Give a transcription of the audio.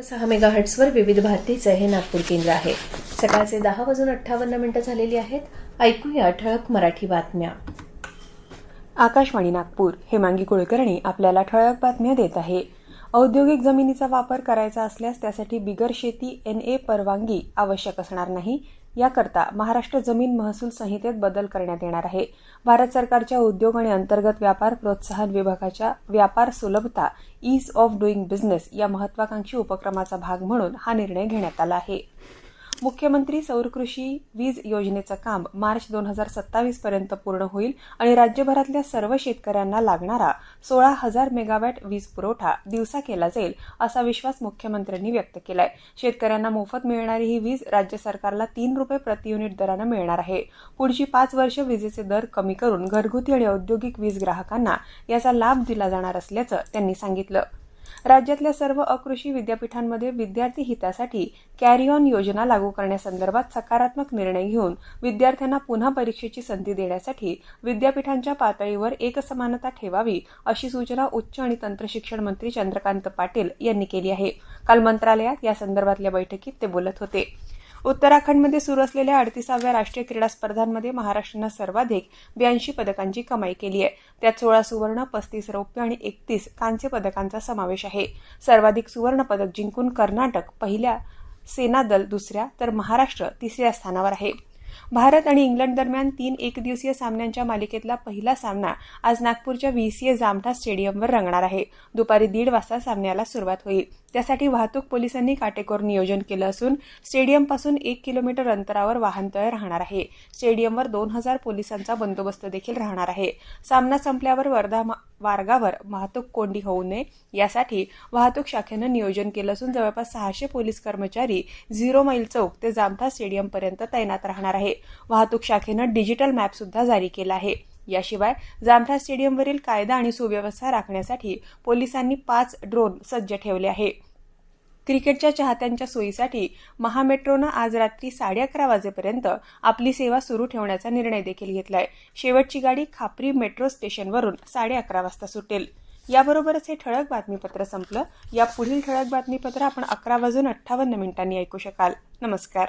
सहा मेगाहर्ट्सवर विविध भारतीचं हे नागपूर केंद्र आहे. सकाळचे दहा वाजून अठ्ठावन्न मिनिटं झालेली आहेत. ऐकूया ठळक मराठी बातम्या. आकाशवाणी नागपूर हेमांगी कुळकर्णी आपल्याला ठळक बातम्या देत आहे. औद्योगिक जमिनीचा वापर करायचा असल्यास त्यासाठी बिगर शेती एन ए परवानगी आवश्यक असणार नाही. याकरता महाराष्ट्र जमीन महसूल संहितेत बदल करण्यात येणार आहे. भारत सरकारच्या उद्योग आणि अंतर्गत व्यापार प्रोत्साहन विभागाच्या व्यापार सुलभता ईज ऑफ डुईंग बिझनेस या महत्वाकांक्षी उपक्रमाचा भाग म्हणून हा निर्णय घेण्यात आला आहे. मुख्यमंत्री सौर कृषी वीज योजनेचं काम मार्च दोन हजार सत्तावीस पर्यंत पूर्ण होईल आणि राज्यभरातल्या सर्व शेतकऱ्यांना लागणारा सोळा हजार मेगावॅट वीज पुरवठा दिवसा केला जाईल असा विश्वास मुख्यमंत्र्यांनी व्यक्त केलाय. शेतकऱ्यांना मोफत मिळणारी ही वीज राज्य सरकारला तीन रुपये प्रति युनिट दरानं मिळणार आहे. पुढची पाच वर्ष विजेचे दर कमी करून घरगुती आणि औद्योगिक वीज ग्राहकांना याचा लाभ दिला जाणार असल्याचं त्यांनी सांगितलं. राज्यातल्या सर्व अकृषी विद्यापीठांमध्ये विद्यार्थी हितासाठी कॅरी ऑन योजना लागू करण्यासंदर्भात सकारात्मक निर्णय घेऊन विद्यार्थ्यांना पुन्हा परीक्षेची संधी देण्यासाठी विद्यापीठांच्या पातळीवर एकसमानता ठेवावी अशी सूचना उच्च आणि तंत्रशिक्षण मंत्री चंद्रकांत पाटील यांनी केली आहे. काल मंत्रालयात या संदर्भातल्या बैठकीत ते बोलत होते. उत्तराखंडमध्ये सुरू असलेल्या अडतीसाव्या राष्ट्रीय क्रीडा स्पर्धांमध्ये महाराष्ट्रानं सर्वाधिक ब्याऐंशी पदकांची कमाई केली आहे. त्यात सोळा सुवर्ण पस्तीस रौप्य आणि एकतीस कांस्य पदकांचा समावेश आहे. सर्वाधिक सुवर्ण पदक जिंकून कर्नाटक पहिल्या सेनादल दुसऱ्या तर महाराष्ट्र तिसऱ्या स्थानावर आहे. भारत आणि इंग्लंड दरम्यान तीन एकदिवसीय सामन्यांच्या मालिकेतला पहिला सामना आज नागपूरच्या व्हीसीए जामठा स्टेडियमवर रंगणार आहे. दुपारी दीड वाजता सामन्याला सुरुवात होईल. त्यासाठी वाहतूक पोलिसांनी काटेकोर नियोजन केलं असून स्टेडियमपासून एक किलोमीटर अंतरावर वाहनतळ राहणार आहे. स्टेडियमवर दोन हजार पोलिसांचा बंदोबस्त देखील राहणार आहे. सामना संपल्यावर वर्धा मार्गावर वाहतूक कोंडी होऊ नये यासाठी वाहतूक शाखेनं नियोजन केलं असून जवळपास सहाशे पोलीस कर्मचारी झिरो मैल चौक ते जामठा स्टेडियमपर्यंत तैनात राहणार आहे. वाहतूक शाखेनं डिजिटल मॅपसुद्धा जारी केला आहे. याशिवाय जामठा स्टेडियमवरील कायदा आणि सुव्यवस्था राखण्यासाठी पोलिसांनी पाच ड्रोन सज्ज ठेवले आहे. क्रिकेटच्या चाहत्यांच्या सोयीसाठी महामेट्रोनं आज रात्री साडे अकरा वाजेपर्यंत आपली सेवा सुरू ठेवण्याचा निर्णय देखील घेतलाय. शेवटची गाडी खापरी मेट्रो स्टेशनवरून साडे अकरा वाजता सुटेल. याबरोबरच हे ठळक बातमीपत्र संपलं. या पुढील ठळक बातमीपत्र आपण अकरा वाजून अठ्ठावन्न मिनिटांनी ऐकू शकाल. नमस्कार.